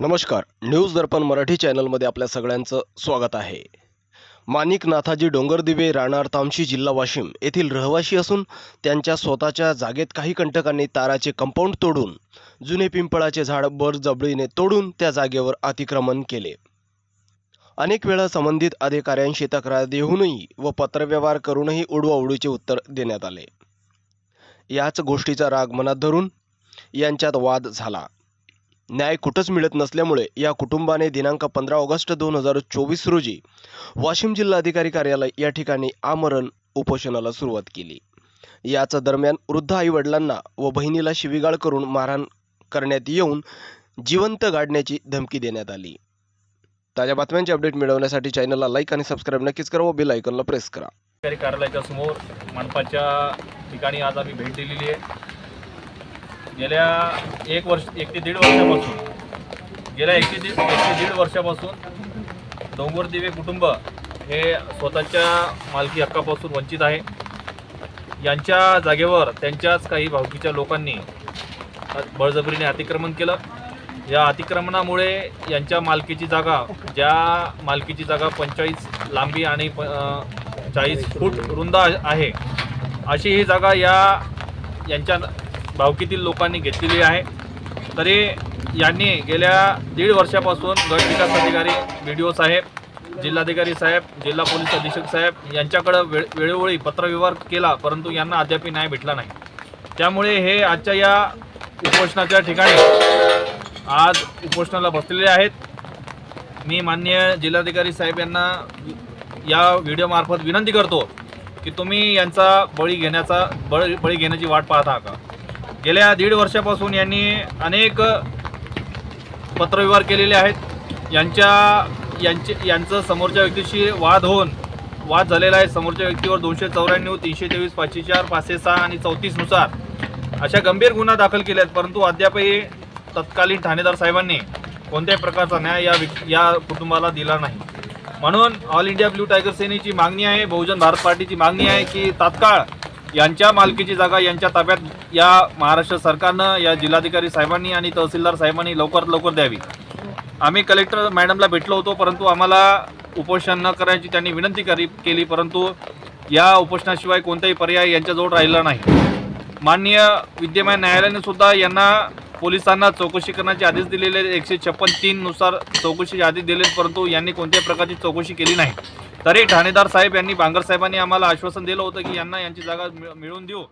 नमस्कार. न्यूज दर्पण मराठी चॅनलमध्ये आपल्या सगळ्यांचं स्वागत आहे. माणिक नाथाजी डोंगरदिवे राहणार तामशी जिल्हा वाशिम येथील रहिवाशी असून त्यांच्या स्वतःच्या जागेत काही कंटकांनी ताराचे कंपाऊंड तोडून जुने पिंपळाचे झाड बरजबळीने तोडून त्या जागेवर अतिक्रमण केले. अनेक वेळा संबंधित अधिकाऱ्यांशी तक्रार देऊनही व पत्रव्यवहार करूनही उडवाउडीचे उत्तर देण्यात आले. याच गोष्टीचा राग मनात धरून यांच्यात वाद झाला. न्याय कुठंच मिळत नसल्यामुळे या कुटुंबाने दिनांक पंधरा ऑगस्ट दोन हजार चोवीस रोजी वाशिम जिल्हाधिकारी कार्यालय या ठिकाणी आमरण उपोषणाला सुरुवात केली. याच दरम्यान वृद्ध आईवडिलांना व बहिणीला शिवीगाळ करून मारहाण करण्यात येऊन जिवंत गाडण्याची धमकी देण्यात आली. ताज्या बातम्यांचे अपडेट मिळवण्यासाठी चॅनलला लाईक आणि सबस्क्राईब नक्कीच करा व बेल आयकॉनला प्रेस करा. कार्यालयाच्या समोर मनपाच्या ठिकाणी आज आम्ही भेट दिलेली आहे. गेल्या एक वर्ष एक ते दीड वर्षापासून गेल्या एक ते दीड एक ते दीड वर्षापासून डोंगरदिवे कुटुंब हे स्वतःच्या मालकी हक्कापासून वंचित आहे. यांच्या जागेवर त्यांच्याच काही भावकीच्या लोकांनी बळजबरीने अतिक्रमण केलं. या अतिक्रमणामुळे यांच्या मालकीची जागा ज्या मालकीची जागा पंचेचाळीस लांबी आणि प चाळीस फूट रुंद आहे अशी ही जागा या यांच्या भावकीतील लोकांनी घेतलेली आहे. तरी यांनी गेल्या दीड वर्षापासून गट विकास अधिकारी बी डी ओ साहेब जिल्हाधिकारी साहेब जिल्हा पोलीस अधीक्षक साहेब यांच्याकडं वेळ वेळोवेळी पत्रव्यवहार केला परंतु यांना अद्याप न्याय भेटला नाही. त्यामुळे हे आजच्या या उपोषणाच्या ठिकाणी आज उपोषणाला बसलेले आहेत. मी माननीय जिल्हाधिकारी साहेब यांना या व्हिडिओमार्फत विनंती करतो की तुम्ही यांचा बळी घेण्याचा बळी बळी घेण्याची वाट पाहता का? गेल्या दीड वर्षापासून यांनी अनेक पत्रव्यवहार केलेले आहेत. यांच्या यांचे यांचं समोरच्या व्यक्तीशी वाद होऊन वाद झालेला आहे. समोरच्या व्यक्तीवर दोनशे चौऱ्याण्णव तीनशे तेवीस पाचशे चार पाचशे सहा आणि चौतीसनुसार अशा गंभीर गुन्हा दाखल केले आहेत परंतु अद्यापही तत्कालीन ठाणेदार साहेबांनी कोणत्याही प्रकारचा न्याय या या कुटुंबाला दिला नाही. म्हणून ऑल इंडिया ब्ल्यू टायगर सेनेची मागणी आहे बहुजन भारत पार्टीची मागणी आहे की तात्काळ यांच्या मालकीची जागा यांच्या ताब्यात या महाराष्ट्र सरकारनं या जिल्हाधिकारी साहेबांनी आणि तहसीलदार साहेबांनी लवकरात लवकर द्यावी. आम्ही कलेक्टर मॅडमला भेटलो होतो परंतु आम्हाला उपोषण न करायची त्यांनी विनंती करी केली परंतु या उपोषणाशिवाय कोणताही पर्याय यांच्याजवळ राहिला नाही. माननीय विद्यमान न्यायालयाने सुद्धा यांना पोलिसांना चौकशी करण्याचे आदेश दिलेले आहेत. एकशे छप्पन तीननुसार चौकशीचे आदेश दिले परंतु यांनी कोणत्याही प्रकारची चौकशी केली नाही. तरी ठाणेदार साहेब यांनी बांगर साहेबांनी आम्हाला आश्वासन दिलं होतं की यांना यांची जागा मिळवून देऊ.